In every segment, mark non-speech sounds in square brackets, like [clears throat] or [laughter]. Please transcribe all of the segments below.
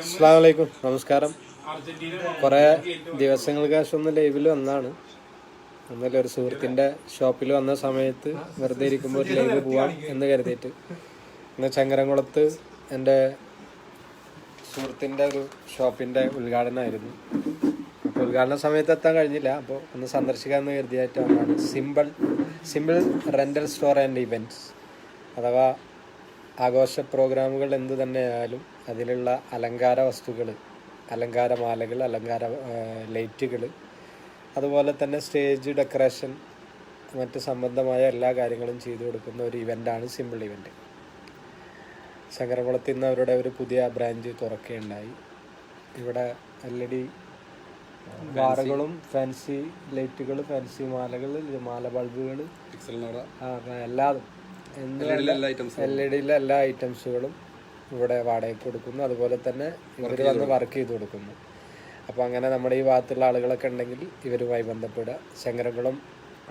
അസ്സാം വലൈക്കും നമസ്കാരം. കുറേ ദിവസങ്ങൾക്ക് ശേഷം ഒന്ന് ലൈവിൽ വന്നാണ് ഒന്നല്ല ഒരു സുഹൃത്തിന്റെ ഷോപ്പിൽ വന്ന സമയത്ത് വെറുതെ ഇരിക്കുമ്പോൾ ഒരു ലൈവ് പോവാം എന്ന് കരുതിയിട്ട്. ഇന്ന് ചങ്ങരംകുളത്ത് എന്റെ സുഹൃത്തിന്റെ ഒരു ഷോപ്പിന്റെ ഉദ്ഘാടനമായിരുന്നു. അപ്പോൾ ഉദ്ഘാടന സമയത്ത് എത്താൻ കഴിഞ്ഞില്ല. അപ്പോൾ ഒന്ന് സന്ദർശിക്കാമെന്ന് കരുതിയായിട്ട് വന്നതാണ്. Simple simple rental store and events. അഥവാ ആഘോഷ പ്രോഗ്രാമുകൾ എന്ത് തന്നെയായാലും അതിലുള്ള അലങ്കാര വസ്തുക്കൾ അലങ്കാരമാലകൾ അലങ്കാര ലൈറ്റുകൾ അതുപോലെ തന്നെ സ്റ്റേജ് ഡെക്കറേഷൻ മറ്റ് സംബന്ധമായ എല്ലാ കാര്യങ്ങളും ചെയ്തു കൊടുക്കുന്ന ഒരു ഇവന്റാണ് സിമ്പിൾ ഇവന്റ് ശങ്കരകുളത്തിൽ നിന്ന് അവരുടെ ഒരു പുതിയ ബ്രാഞ്ച് തുറക്കുകയുണ്ടായി. ഇവിടെ എൽ ഇ ഡി ബാറുകളും ഫാൻസി ലൈറ്റുകൾ ഫാൻസി മാലകൾ മാല ബൾബുകൾ എല്ലാതും എൽ ഇ ഡിയിലെ എല്ലാ ഐറ്റംസുകളും ഇവിടെ വാടകയ്ക്ക് കൊടുക്കുന്നു. അതുപോലെ തന്നെ ഇവർ വന്ന് വർക്ക് ചെയ്ത് കൊടുക്കുന്നു. അപ്പോൾ അങ്ങനെ നമ്മുടെ ഈ ഭാഗത്തുള്ള ആളുകളൊക്കെ ഉണ്ടെങ്കിൽ ഇവരുമായി ബന്ധപ്പെടുക. ശങ്കരംകുളം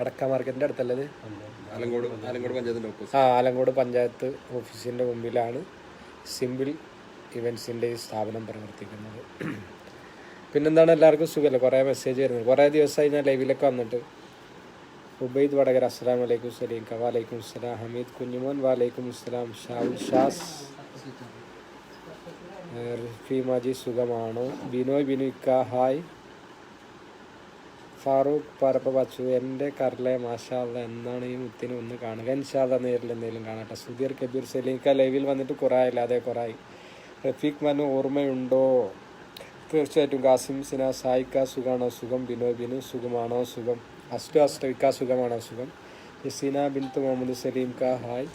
അടക്ക മാർക്കറ്റിന്റെ അടുത്തല്ലത് ആലങ്കോട് ആലങ്കോട് ആ ആലങ്കോട് പഞ്ചായത്ത് ഓഫീസിന്റെ മുമ്പിലാണ് സിമ്പിൾ ഇവൻസിന്റെ ഈ സ്ഥാപനം പ്രവർത്തിക്കുന്നത്. [clears throat] പിന്നെന്താണ്? എല്ലാവർക്കും സുഖമല്ലേ കുറേ മെസ്സേജ് വരുന്നത് കുറേ ദിവസമായി ഞാൻ ലൈവിലൊക്കെ വന്നിട്ട്. ഉബൈദ് വടകര അസ്സലാം വലൈക്കും സലീംക വാലൈക്കും അസ്സലാം ഹമീദ് കുഞ്ഞുമോൻ വാലൈക്കും അസ്സലാം ഷാവുൽ ഷാസ്. റിഫി മാജി സുഖമാണോ? ബിനോയ് ബിനുക്ക ഹായ്. ഫാറൂഖ് പറപ്പ വച്ചു. എന്റെ കരളെ മാഷാള്ള എന്നാണ് ഈ മുത്തിനെ ഒന്ന് കാണുക. ഇൻഷാല്ല നേരിൽ എന്തെങ്കിലും കാണട്ടെ. സുധീർ കബീർ സലീംക്ക ലൈവിൽ വന്നിട്ട് കുറേ അതെ കുറേ ആയി. റഫീഖ് മനു ഓർമ്മയുണ്ടോ? തീർച്ചയായിട്ടും. കാസിം സിന സായിക്ക സുഖാണോ? സുഖം. ബിനോ ബിനു സുഖമാണോ? സുഖം. അസ്റ്റു അസ്തവിക്ക സുഖമാണ് അസുഖം യസീന ബിൻത്ത് മുഹമ്മദ് സലീം ക ഹായ്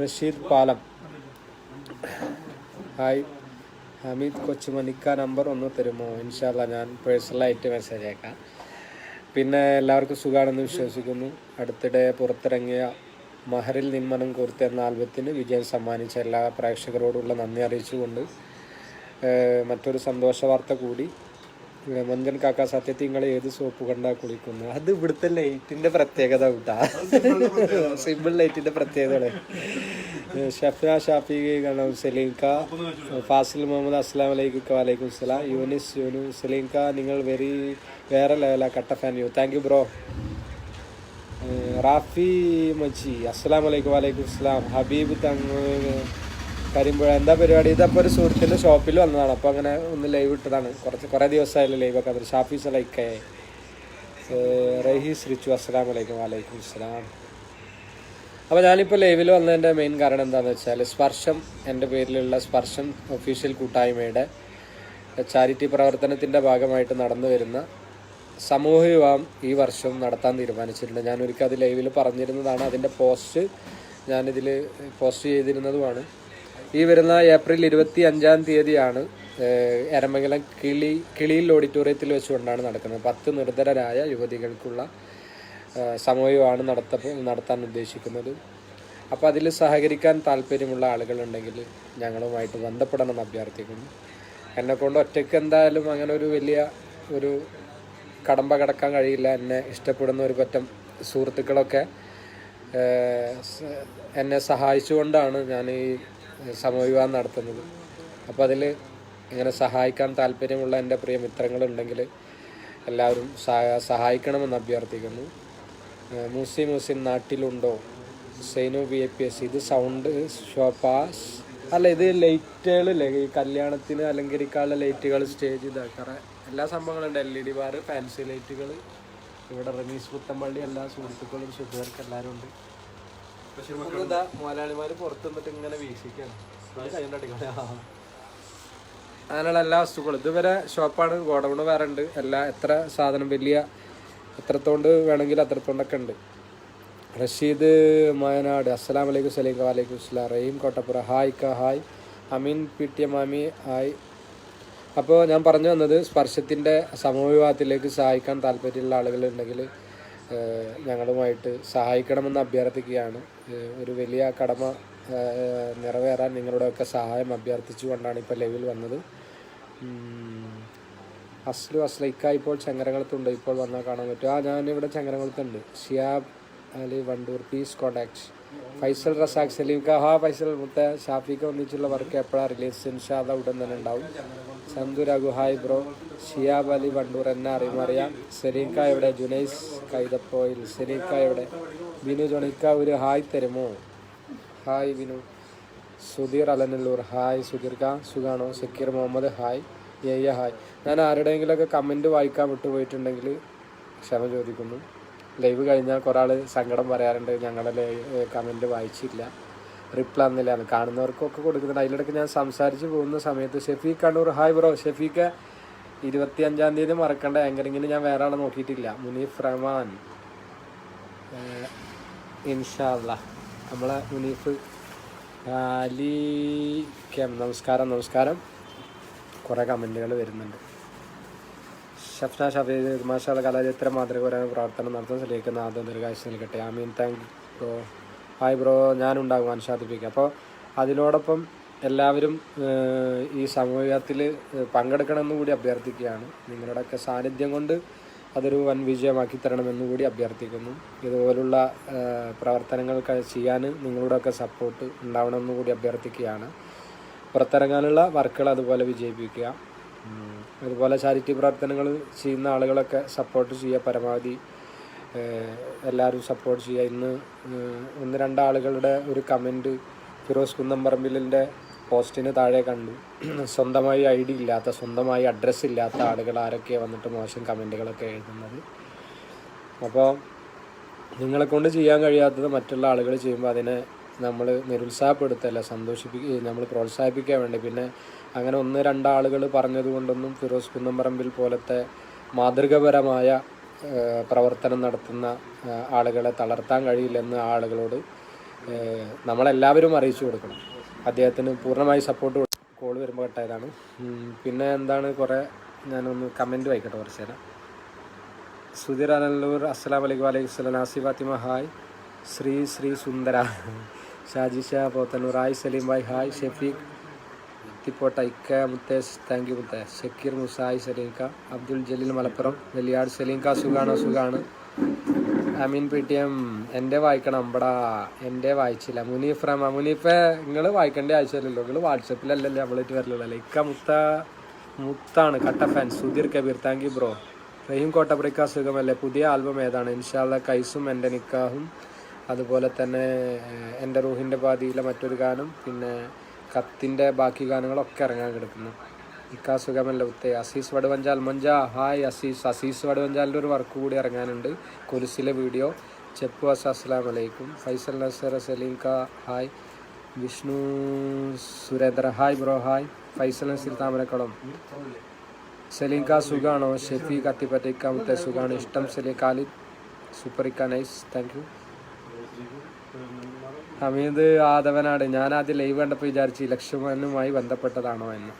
റഷീദ് പാലം ഹായ് ഹമീദ് കൊച്ചുമണിക്ക നമ്പർ ഒന്ന് തരുമോ? ഇൻഷാല്ല ഞാൻ പേഴ്സണലായിട്ട് മെസ്സേജ് അയക്കാം. പിന്നെ എല്ലാവർക്കും സുഖമാണെന്ന് വിശ്വസിക്കുന്നു. അടുത്തിടെ പുറത്തിറങ്ങിയ മഹറിൽ നിന്മനം കോർത്ത് എന്ന ആൽബത്തിന് വിജയം സമ്മാനിച്ച എല്ലാ പ്രേക്ഷകരോടുള്ള നന്ദി അറിയിച്ചുകൊണ്ട് മറ്റൊരു സന്തോഷ വാർത്ത കൂടി മഞ്ചൻ കാക്ക സത്യത്തിൽ നിങ്ങൾ ഏത് സോപ്പ് കണ്ടാ കുളിക്കുന്നു? അത് ഇവിടുത്തെ ലൈറ്റിന്റെ പ്രത്യേകത കൂട്ടാ. സിമ്പിൾ ലൈറ്റിന്റെ പ്രത്യേകത ഷഫ്ന ഷാഫി സലീംക ഫാസിൽ മുഹമ്മദ് അസ്സാം വലൈക്കും വലൈക്കും സലാം യൂനിസ് യൂനു സലീംക നിങ്ങൾ വെരി വേറെ ലെവലാ കട്ട fan you. Thank you bro Rafi Maji അസ്സാം വലൈക്കും വലൈക്കും സ്ലാം ഹബീബ് തങ്ങ് കരിമ്പുഴ. എന്താ പരിപാടി? ഇതപ്പോൾ ഒരു സുഹൃത്തിന്റെ ഷോപ്പിൽ വന്നതാണ്. അപ്പോൾ അങ്ങനെ ഒന്ന് ലൈവ് ഇട്ടതാണ്. കുറച്ച് കുറേ ദിവസമായാലും ലൈവ് ഒക്കെ. അത് ഷാഫി സലൈക്കെ റഹീസ് റിച്ചു. അസ്സലാം വലൈക്കും വലൈക്കും അസ്സലാം. അപ്പോൾ ഞാനിപ്പോൾ ലൈവിൽ വന്നതിന്റെ മെയിൻ കാരണം എന്താണെന്ന് വെച്ചാൽ സ്പർശം എന്റെ പേരിലുള്ള സ്പർശം ഒഫീഷ്യൽ കൂട്ടായ്മയുടെ ചാരിറ്റി പ്രവർത്തനത്തിന്റെ ഭാഗമായിട്ട് നടന്നു വരുന്ന സമൂഹ വിവാഹം ഈ വർഷം നടത്താൻ തീരുമാനിച്ചിട്ടുണ്ട്. ഞാൻ ഒരിക്കൽ അത് ലൈവിൽ പറഞ്ഞിരുന്നതാണ്. അതിന്റെ പോസ്റ്റ് ഞാനിതിൽ പോസ്റ്റ് ചെയ്തിരുന്നതുമാണ്. ഈ വരുന്ന ഏപ്രിൽ ഇരുപത്തി അഞ്ചാം തീയതിയാണ് എരമംഗലം കിളി കിളിയിൽ ഓഡിറ്റോറിയത്തിൽ വെച്ചുകൊണ്ടാണ് നടക്കുന്നത്. പത്ത് നിർധരരായ യുവതികൾക്കുള്ള സമയമാണ് നടത്ത നടത്താൻ ഉദ്ദേശിക്കുന്നത്. അപ്പോൾ അതിൽ സഹകരിക്കാൻ താല്പര്യമുള്ള ആളുകളുണ്ടെങ്കിൽ ഞങ്ങളുമായിട്ട് ബന്ധപ്പെടണം അഭ്യർത്ഥിക്കുന്നു. എന്നെ കൊണ്ട് ഒറ്റയ്ക്ക് എന്തായാലും അങ്ങനെ ഒരു വലിയ ഒരു കടമ്പ കടക്കാൻ കഴിയില്ല. എന്നെ ഇഷ്ടപ്പെടുന്ന ഒരു പറ്റം സുഹൃത്തുക്കളൊക്കെ എന്നെ സഹായിച്ചുകൊണ്ടാണ് ഞാൻ ഈ സമവിവാഹം നടത്തുന്നത്. അപ്പോൾ അതിൽ ഇങ്ങനെ സഹായിക്കാൻ താല്പര്യമുള്ള എന്റെ പ്രിയ മിത്രങ്ങളുണ്ടെങ്കിൽ എല്ലാവരും സഹായിക്കണമെന്ന് അഭ്യർത്ഥിക്കുന്നു. മൂസി മൂസിൻ നാട്ടിലുണ്ടോ? സൈനോ ബി എ പി എസ് ഇത് സൗണ്ട് ഷോപ്പാസ് അല്ല ഇത് ലൈറ്റുകളില്ലേ ഈ കല്യാണത്തിന് അലങ്കരിക്കാനുള്ള ലൈറ്റുകൾ സ്റ്റേജ് ഇതാക്കാറ്. എല്ലാ സംഭവങ്ങളുണ്ട്. L E D bar fancy ലൈറ്റുകൾ ഇവിടെ റമീസ് പുത്തമ്പള്ളി എല്ലാ സുഹൃത്തുക്കളും സുഹൃത്തുക്കൾക്ക് എല്ലാവരും ഉണ്ട്. പുറത്ത് നിന്നിട്ട് ഇങ്ങനെ വീക്ഷിക്കാണ്. അങ്ങനെയുള്ള എല്ലാ വസ്തുക്കളും. ഇതുവരെ ഷോപ്പാണ് ഗോഡൗണ് വേറെ ഉണ്ട്. എല്ലാ എത്ര സാധനം വലിയ എത്രത്തോണ്ട് വേണമെങ്കിൽ അത്രത്തോണ്ടൊക്കെ ഉണ്ട്. റഷീദ് മയനാട് അസ്സലാം വലൈക്കും സലീം വലൈക്കും ഇസ്ലാം റഹീം കോട്ടപ്പുറ. ഹായ് ക hi. Ameen P T M അമി ഹായ്. അപ്പോൾ ഞാൻ പറഞ്ഞു വന്നത് സ്പർശത്തിന്റെ സമൂഹവിവാഹത്തിലേക്ക് സഹായിക്കാൻ താല്പര്യമുള്ള ആളുകളുണ്ടെങ്കിൽ ഞങ്ങളുമായിട്ട് സഹായിക്കണമെന്ന് അഭ്യർത്ഥിക്കുകയാണ്. ഒരു വലിയ കടമ നിറവേറാൻ നിങ്ങളുടെയൊക്കെ സഹായം അഭ്യർത്ഥിച്ചുകൊണ്ടാണ് ഇപ്പോൾ ലൈവിൽ വന്നത്. അസ്ലു അസ്ലൈക്ക ഇപ്പോൾ ചങ്ങരകുളത്തുണ്ട്. ഇപ്പോൾ വന്നാൽ കാണാൻ പറ്റും. ആ ഞാനിവിടെ ചങ്ങരകുളത്തുണ്ട്. ഷിയാബ് അലി വണ്ടൂർ. പീസ് കോണ്ടാക്ട് ഫൈസൽ റസാഖ് സലീം ഖാ ഹാ ഫൈസൽ മുത്ത ഷാഫിക്ക് ഒന്നിച്ചുള്ള വർക്ക് എപ്പോഴാണ് റിലീസ് ഇൻഷാദ ഉടൻ തന്നെ ഉണ്ടാവും. Santhu Raghu hi bro. Shiyab Ali Wandoor എന്നെ അറിയുമറിയാം സലീം ക എവിടെ? ജുനൈസ് കൈതപ്പോയിൽ. സലീം ക എവിടെ? ബിനു ജോണിക്ക ഒരു ഹായ് തരുമോ? ഹായ് ബിനു. സുധീർ അലനല്ലൂർ ഹായ് സുധീർ ക സുഖാണോ? സക്കീർ മുഹമ്മദ് ഹായ്. യയ്യ ഹായ്. ഞാൻ ആരുടെയെങ്കിലുമൊക്കെ കമന്റ് വായിക്കാൻ വിട്ടുപോയിട്ടുണ്ടെങ്കിൽ ക്ഷമ ചോദിക്കുന്നു. ലൈവ് കഴിഞ്ഞാൽ കുറേ ആൾ സങ്കടം പറയാറുണ്ട്. ഞങ്ങളുടെ കമന്റ് വായിച്ചില്ല. റിപ്ലൈ എന്നില്ല കാണുന്നവർക്കൊക്കെ കൊടുക്കുന്നുണ്ട്. അതിലിടയ്ക്ക് ഞാൻ സംസാരിച്ച് പോകുന്ന സമയത്ത് Shefeeq Kannur. Hi bro Shefeeq. ഇരുപത്തി അഞ്ചാം തീയതി മറക്കേണ്ട. ആങ്കറിങ്ങിന് ഞാൻ വേറെ ആളെ നോക്കിയിട്ടില്ല. മുനീഫ് റഹ്മാൻ. ഇൻഷാല്ല നമ്മളെ മുനീഫ് അലി കെം നമസ്കാരം നമസ്കാരം. കുറേ കമന്റുകൾ വരുന്നുണ്ട്. ഷഫ്ന ഷഫീദ് മാഷാല കലാചിത്ര മാതൃകപരമായ പ്രവർത്തനം നടത്താൻ ശ്രമിക്കുന്ന ആദ്യം ദീർഘായുസ് നൽകട്ടെ. ആമീൻ. താങ്ക് ബ്രോ ഹായ് ബ്രോ ഞാനുണ്ടാകും അനുഷാദിപ്പിക്കുക അപ്പോൾ അതിനോടൊപ്പം എല്ലാവരും ഈ സമൂഹത്തിൽ പങ്കെടുക്കണമെന്ന് കൂടി അഭ്യർത്ഥിക്കുകയാണ്. നിങ്ങളുടെയൊക്കെ സാന്നിധ്യം കൊണ്ട് അതൊരു വൻ വിജയമാക്കി തരണമെന്ന് കൂടി അഭ്യർത്ഥിക്കുന്നു. ഇതുപോലുള്ള പ്രവർത്തനങ്ങൾ ചെയ്യാൻ നിങ്ങളുടെയൊക്കെ സപ്പോർട്ട് ഉണ്ടാവണമെന്നും കൂടി അഭ്യർത്ഥിക്കുകയാണ്. പുറത്തിറങ്ങാനുള്ള വർക്കുകൾ അതുപോലെ വിജയിപ്പിക്കുക. അതുപോലെ ചാരിറ്റി പ്രവർത്തനങ്ങൾ ചെയ്യുന്ന ആളുകളൊക്കെ സപ്പോർട്ട് ചെയ്യുക പരമാവധി എല്ലാവരും സപ്പോർട്ട് ചെയ്യുക. ഇന്ന് ഒന്ന് രണ്ടാളുകളുടെ ഒരു കമന്റ് ഫിറോസ് കുന്നംപറമ്പിലിന്റെ പോസ്റ്റിന് താഴെ കണ്ടു. [clears throat] സ്വന്തമായി ഐ ഡി ഇല്ലാത്ത സ്വന്തമായി അഡ്രസ്സ് ഇല്ലാത്ത ആളുകൾ ആരൊക്കെ വന്നിട്ട് മോശം കമന്റുകളൊക്കെ എഴുതുന്നത്. അപ്പോൾ നിങ്ങളെ കൊണ്ട് ചെയ്യാൻ കഴിയാത്തത് മറ്റുള്ള ആളുകൾ ചെയ്യുമ്പോൾ അതിനെ നമ്മൾ നിരുത്സാഹപ്പെടുത്തല്ല സന്തോഷിപ്പിക്കുക നമ്മൾ പ്രോത്സാഹിപ്പിക്കാൻ വേണ്ടി. പിന്നെ അങ്ങനെ ഒന്ന് രണ്ടാളുകൾ പറഞ്ഞത് കൊണ്ടൊന്നും ഫിറോസ് കുന്നംപറമ്പിൽ പോലത്തെ മാതൃകപരമായ പ്രവർത്തനം നടത്തുന്ന ആളുകളെ തളർത്താൻ കഴിയില്ലെന്ന് ആളുകളോട് നമ്മളെല്ലാവരും അറിയിച്ചു കൊടുക്കണം. അദ്ദേഹത്തിന് പൂർണമായി സപ്പോർട്ട് കോൾ വരുമ്പോൾ കട്ടായതാണ് പിന്നെ എന്താണ് കുറേ ഞാനൊന്ന് കമന്റ് വായിക്കട്ടെ കുറച്ച് നേരം. സുധീർ അനല്ലൂർ അസ്സലാം വലൈക്കും വലൈക്കും സ്വലാം. Nazi Fathima hi Sree Sree Sundara. Shajisha Pothannur hi Saleem bhai hi Shefeeq. ഇത്തിപ്പോട്ട ഇക്ക മുത്തേസ് താങ്ക് യു മുത്തേസ് ഷക്കീർ മുസ ഹായ് സലീംക്ക അബ്ദുൽ ജലീൽ മലപ്പുറം. വെല്ലിയാട് സലീംക്ക സുഖാണോ? സുഖാണ്. അമീൻ പി ടി എം എന്റെ വായിക്കണം. അമ്പടാ എന്റെ വായിച്ചില്ല. മുനീഫ് റഹ്മ മുനീഫ് നിങ്ങൾ വായിക്കേണ്ട ആവശ്യമില്ലല്ലോ. നിങ്ങൾ വാട്സപ്പിലല്ലല്ലേ നമ്മളായിട്ട് വരലുള്ളൂ ഇക്ക മുത്ത മുത്താണ് കട്ട fan Sudheer Kabeer thank you bro Raheem കോട്ടപ്പുറക്ക സുഖമല്ലേ പുതിയ ആൽബം ഏതാണ്? ഇൻഷാല്ല കൈസും എന്റെ നിക്കാഹും അതുപോലെ തന്നെ എന്റെ റൂഹിന്റെ പാതിയിലെ മറ്റൊരു ഗാനം പിന്നെ കത്തിന്റെ ബാക്കി ഗാനങ്ങളൊക്കെ ഇറങ്ങാൻ കിടക്കുന്നു. ഇക്കാ സുഖമല്ല ഉത്തേ. അസീസ് വടുവഞ്ചാൽ മൊഞ്ച. ഹായ് അസീസ്. അസീസ് വടുവഞ്ചാലിന്റെ ഒരു വർക്ക് കൂടി ഇറങ്ങാനുണ്ട്. കുരിശിലെ വീഡിയോ. ചെപ്പു അസ അസ്സലാം വലൈക്കും ഫൈസൽ നസർ സലീം ക hi. Vishnu Surendra hi bro hi. Faisal Naseer Thamarakulam. ക സുഖാണോ? ഷെഫീഖ് അത്തിപ്പറ്റ മുത്തെ സുഖാണ്. ഇഷ്ടം സലീം ഖാലിദ് സൂപ്പർ ഇക്ക nice. Thank you. Hameed Athavanad ഞാൻ ആദ്യം ലൈവ് കണ്ടപ്പോൾ വിചാരിച്ചു ലക്ഷ്മണനുമായി ബന്ധപ്പെട്ടതാണോ എന്ന്.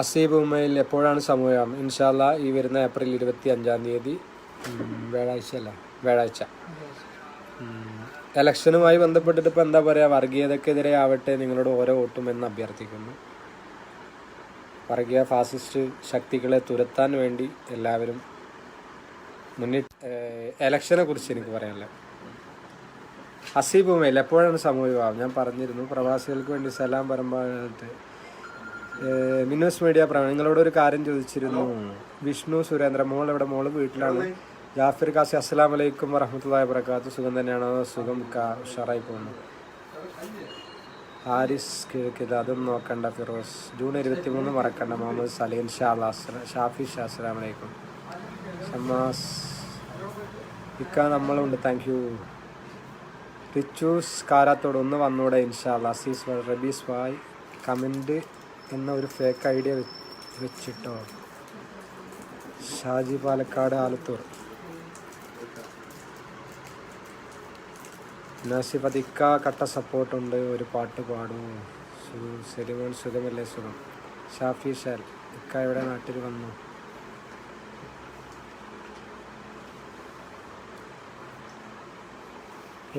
അസീബ് ഉമ്മയിൽ എപ്പോഴാണ് സമൂഹം? ഇൻഷാല്ല ഈ വരുന്ന ഏപ്രിൽ ഇരുപത്തി അഞ്ചാം തീയതി വ്യാഴാഴ്ച അല്ല? വ്യാഴാഴ്ച. എലക്ഷനുമായി ബന്ധപ്പെട്ടിട്ട് ഇപ്പോൾ എന്താ പറയുക വർഗീയതക്കെതിരെ ആവട്ടെ നിങ്ങളോട് ഓരോ വോട്ടും എന്ന് അഭ്യർത്ഥിക്കുന്നു. വർഗീയ ഫാസിസ്റ്റ് ശക്തികളെ തുരത്താൻ വേണ്ടി എല്ലാവരും മുന്നിട്ട് ഇലക്ഷനെ കുറിച്ച് എനിക്ക് പറയാനുള്ളത്. ഹസീബ് എപ്പോഴാണ് എപ്പോഴാണ് സമൂഹം ഞാൻ പറഞ്ഞിരുന്നു പ്രവാസികൾക്ക് വേണ്ടി സലാം പരമ്പാട്ട് മിന്നൂസ് മീഡിയ പ്രവ നിങ്ങളോട് ഒരു കാര്യം ചോദിച്ചിരുന്നു. വിഷ്ണു സുരേന്ദ്ര മോൾ എവിടെ? മോൾ വീട്ടിലാണ്. ജാഫിർ കാസി അസ്സലാം വലൈക്കും വറഹമത്തുള്ളാഹി വബറകാത്തു സുഖം തന്നെയാണോ? സുഖം ഉഷാറായി പോകുന്നു. ഹാരിസ് കിഴക്കിത് അതും നോക്കണ്ട ഫിറോസ്. ജൂൺ ഇരുപത്തി മൂന്ന് മറക്കണ്ട. മുഹമ്മദ് സലീം ഷാ ഷാഫി ഷാ അസ്സലാം വലൈക്കും ഷമാസ് ഇക്ക നമ്മളുണ്ട്. Thank you. റിച്ചൂസ് കാരാത്തോട് ഒന്ന് വന്നൂടെ ഇൻഷാല്ല അസീസ് റബീസ് വായ് കമന്റ് എന്ന ഒരു ഫേക്ക് ഐഡിയ വെച്ചിട്ടോ. ഷാജി പാലക്കാട് ആലത്തൂർ. നാസിഫ് അതിക്ക ഇക്ക കട്ട സപ്പോർട്ടുണ്ട് ഒരു പാട്ട് പാടും. സുഖമല്ലേ സുഖം. ഷാഫി ഷാൽ ഇക്ക ഇവിടെ നാട്ടിൽ വന്നു?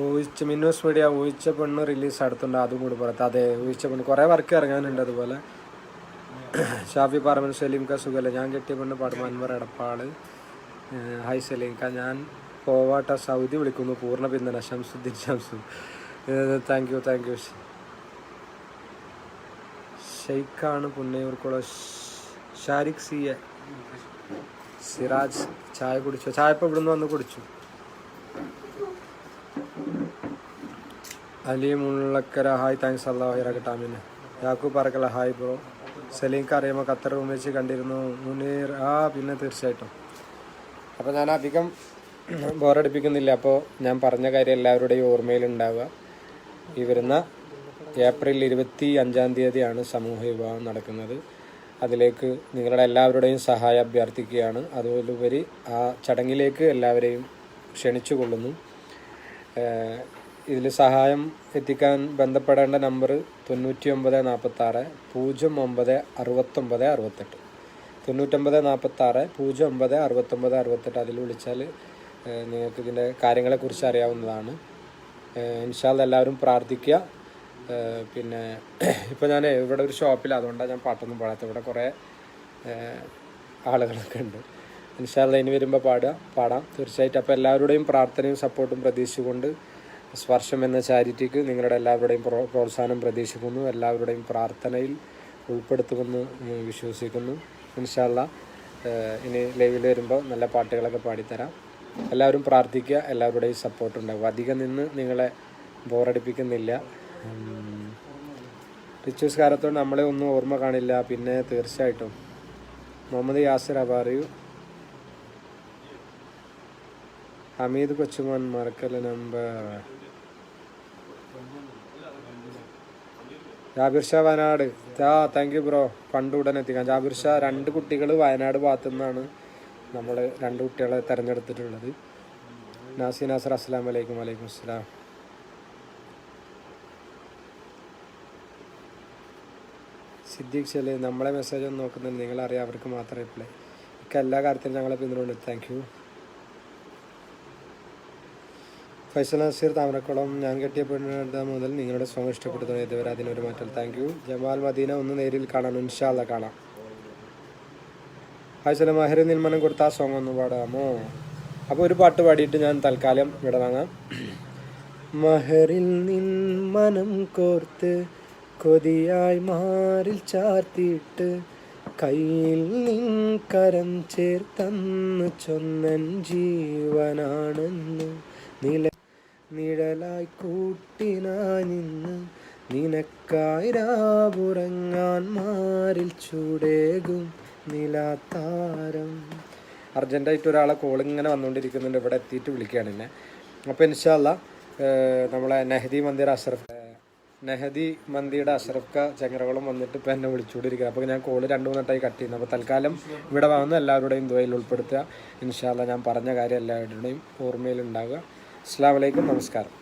ഊഹിച്ച മിന്നൂസ് മീഡിയ ഊഹിച്ച പെണ്ണ് റിലീസ് അടുത്തുണ്ട് അതും കൂടി പുറത്ത്. അതെ ഊഹിച്ച പെണ്ണ്. കുറേ വർക്ക് ഇറങ്ങാനുണ്ട് അതുപോലെ. ഷാഫി പറമൻ സലീം ക സുഖല്ല? ഞാൻ കെട്ടിയ പെണ്ണ് പാടുമ്പോൾ അൻവർ എടപ്പാൾ. ഹായ് സലീം ക ഞാൻ പോവാട്ട സൗദി വിളിക്കുന്നു. പൂർണ പിന്തുണ. Shamsuddin Shamsu. Thank you thank you ഷെയ്ഖാണ് പുന്നയൂർക്കുള്ള ഷാരിഖ് സി എ. സിറാജ് ചായ കുടിച്ചു? ചായ ഇവിടുന്ന് വന്ന് കുടിച്ചു. അലി മുള്ളക്കര ഹായ് താങ്ക്സ് അള്ളാഹു ഇറക്കട്ടാമിന് യാക്കൂബ് പറക്കല ഹായ് ബ്രോ സലീംക്ക് അറിയുമ്പോൾ ഖത്തർ റൂം വെച്ച് കണ്ടിരുന്നു മുനീർ ആ പിന്നെ തീർച്ചയായിട്ടും. അപ്പോൾ ഞാൻ അധികം ബോറടിപ്പിക്കുന്നില്ല. അപ്പോൾ ഞാൻ പറഞ്ഞ കാര്യം എല്ലാവരുടെയും ഓർമ്മയിലുണ്ടാവുക. ഈ വരുന്ന ഏപ്രിൽ ഇരുപത്തി അഞ്ചാം തീയതിയാണ് സമൂഹ വിവാഹം നടക്കുന്നത്. അതിലേക്ക് നിങ്ങളുടെ എല്ലാവരുടെയും സഹായം അഭ്യർത്ഥിക്കുകയാണ്. അതുപോലുപരി ആ ചടങ്ങിലേക്ക് എല്ലാവരെയും ക്ഷണിച്ചു കൊള്ളുന്നു ഇതിൽ സഹായം എത്തിക്കാൻ ബന്ധപ്പെടേണ്ട നമ്പർ തൊണ്ണൂറ്റി ഒമ്പത് നാൽപ്പത്താറ് പൂജ്യം ഒമ്പത് അറുപത്തൊമ്പത് അറുപത്തെട്ട്. തൊണ്ണൂറ്റൊമ്പത് നാൽപ്പത്താറ് പൂജ്യം ഒമ്പത് അറുപത്തൊമ്പത് അറുപത്തെട്ട് അതിൽ വിളിച്ചാൽ നിങ്ങൾക്ക് ഇതിന്റെ കാര്യങ്ങളെക്കുറിച്ച് അറിയാവുന്നതാണ്. ഇൻഷാല്ല എല്ലാവരും പ്രാർത്ഥിക്കുക. പിന്നെ ഇപ്പോൾ ഞാൻ ഇവിടെ ഒരു ഷോപ്പിൽ അതുകൊണ്ടാണ് ഞാൻ പാട്ടൊന്നും പാടാത്തത്. ഇവിടെ കുറേ ആളുകളൊക്കെ ഉണ്ട്. ഇൻഷാല്ല ഇനി വരുമ്പോൾ പാടുക പാടാം. തീർച്ചയായിട്ടും. അപ്പോൾ എല്ലാവരുടെയും പ്രാർത്ഥനയും സപ്പോർട്ടും പ്രതീക്ഷിച്ചുകൊണ്ട് സ്പർശം എന്ന ചാരിറ്റിക്ക് നിങ്ങളുടെ എല്ലാവരുടെയും പ്രോ- പ്രോത്സാഹനം പ്രതീക്ഷിക്കുന്നു. എല്ലാവരുടെയും പ്രാർത്ഥനയിൽ ഉൾപ്പെടുത്തുമെന്ന് വിശ്വസിക്കുന്നു. ഇൻഷാല്ല ഇനി ലൈവിൽ വരുമ്പോൾ നല്ല പാട്ടുകളൊക്കെ പാടിത്തരാം. എല്ലാവരും പ്രാർത്ഥിക്കുക എല്ലാവരുടെയും സപ്പോർട്ട് ഉണ്ടാകും അധികം നിന്ന് നിങ്ങളെ ബോറടിപ്പിക്കുന്നില്ല. ഉം, റിച്ചൂസ് നമ്മളെ ഒന്നും ഓർമ്മ കാണില്ല. പിന്നെ തീർച്ചയായിട്ടും മുഹമ്മദ് യാസിർ അബാറിയു ഹമീദ് കൊച്ചുമോൻ മറക്കൽ നമ്പർ ജാബിർ ഷാ വയനാട്. ആ താങ്ക് യു ബ്രോ ഫണ്ട് ഉടനെ എത്തിക്കാം ജാബിർ ഷാ രണ്ട് കുട്ടികൾ വയനാട് ഭാഗത്തു നിന്നാണ് നമ്മൾ രണ്ട് കുട്ടികളെ തിരഞ്ഞെടുത്തിട്ടുള്ളത്. നാസി നാസർ അസ്സാം വലൈക്കും വലൈക്കും അസ്സലാം. സിദ്ദീഖ് ചെൽ നമ്മളെ മെസ്സേജ് ഒന്നും നോക്കുന്നുണ്ട്. നിങ്ങളറിയാം അവർക്ക് മാത്രം റിപ്ലൈ ഒക്കെ എല്ലാ കാര്യത്തിലും ഞങ്ങളെ പിന്തുണ താങ്ക് യു ഫൈസൽ നസീർ താമരക്കുളം ഞാൻ കെട്ടിയ പെണ്ണിനടുത്ത മുതൽ നിങ്ങളുടെ സോങ് ഇഷ്ടപ്പെട്ടു ഇതുവരെ അതിനൊരു മാറ്റം. താങ്ക് യു ജമാൽ മദീന ഒന്ന് നേരിൽ കാണാൻ ഇൻഷാല്ല കാണാം. ഫൈസൽ മഹിർ നിൽമനം കൊടുത്ത ആ സോങ് ഒന്ന് പാടാമോ? അപ്പോൾ ഒരു പാട്ട് പാടിയിട്ട് ഞാൻ തൽക്കാലം ഇവിടെ വാങ്ങാം. മഹറിൽ മനം കോർത്ത് കൊതിയായി മാറിൽ ചാർത്തിയിട്ട് കയ്യിൽ നിൻ കരം ചേർത്തന്ന് ചൊന്നൻ ജീവനാണെന്ന് നില നിഴലായി കൂട്ടിനാ നിന്ന് നിനക്കായി രാവുറങ്ങാൻ മാറിൽ ചൂടേകും നിലാത്താരം. അർജന്റായിട്ട് ഒരാളെ കോൾ ഇങ്ങനെ വന്നുകൊണ്ടിരിക്കുന്നുണ്ട്. ഇവിടെ എത്തിയിട്ട് വിളിക്കുകയാണ് എന്നെ. അപ്പോൾ ഇൻഷാല്ല നമ്മളെ നെഹദി മന്ദിർ അഷറഫ് നെഹദി മന്ദിയുടെ അഷറഫ്ക ചങ്ങരകളും വന്നിട്ട് ഇപ്പം എന്നെ വിളിച്ചുകൊണ്ടിരിക്കുക അപ്പോൾ ഞാൻ കോൾ രണ്ട് മൂന്നെട്ടായി കട്ട് ചെയ്യുന്നു. അപ്പോൾ തൽക്കാലം ഇവിടെ വന്ന് എല്ലാവരുടെയും ദ്വയിൽ ഉൾപ്പെടുത്തുക. ഇൻഷാല്ല ഞാൻ പറഞ്ഞ കാര്യം എല്ലാവരുടെയും ഓർമ്മയിൽ ഉണ്ടാവുക അസ്സാം വലൈക്കും നമസ്കാരം.